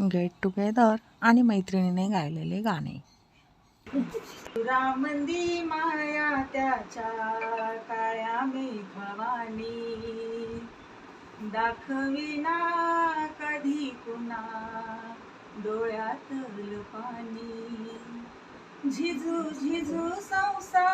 Get together आणि मैत्रिणीने गायलेले गाणे. रामंदी माया त्याच्या काळ्या मेघवानी दाखविना कधी कुणा डोळ्यात पाणी. झिजू झिजू संसार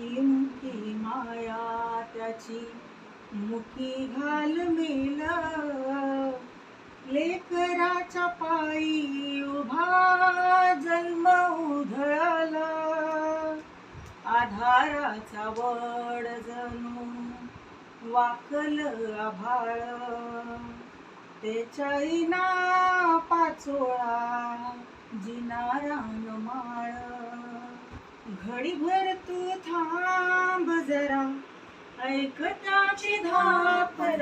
मुखी मुखी माया त्याची. मुखी घाल मेल. लेकराच्या पायी उभा जन्म उधळला. आधाराचा वड जणू वाकल आभाळ. त्याच्याईना पाचोळा जिनारान माळ. घडीभर तू थांब जरा. ऐकताची त्याची धापर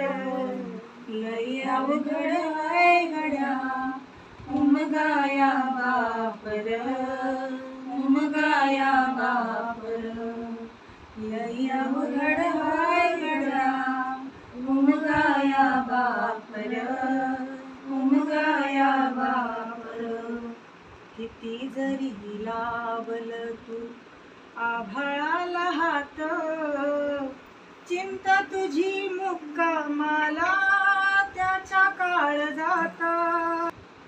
लई अवघड आहे गड्या उमगाया बापर. उमगाया बापर. लई अवघड आहे उम उमगाया बापर. उमगाया बापर. किती जरी लावल तू आभाळाला हात चिंता तुझी मुक्कामाला त्याच्या काळ जाता.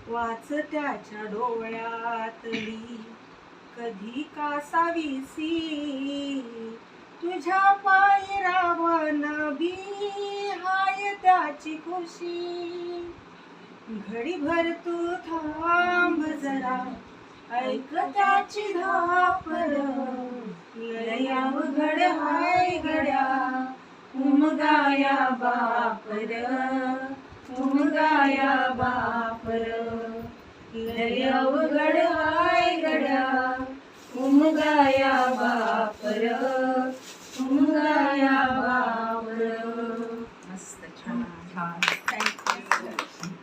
वाच त्याच्या डोळ्यातली कधी कासावीसी तुझ्या पायी रावण बी हाय त्याची खुशी. घडीभर तू थांब जरा. ऐक त्याची धापर लय अवघड हाय गड्या उमगाया बापर उमगाया बापर लया अवघड हाय गड्या उमगाया बापर उमगाया बापर मस्त छान छान.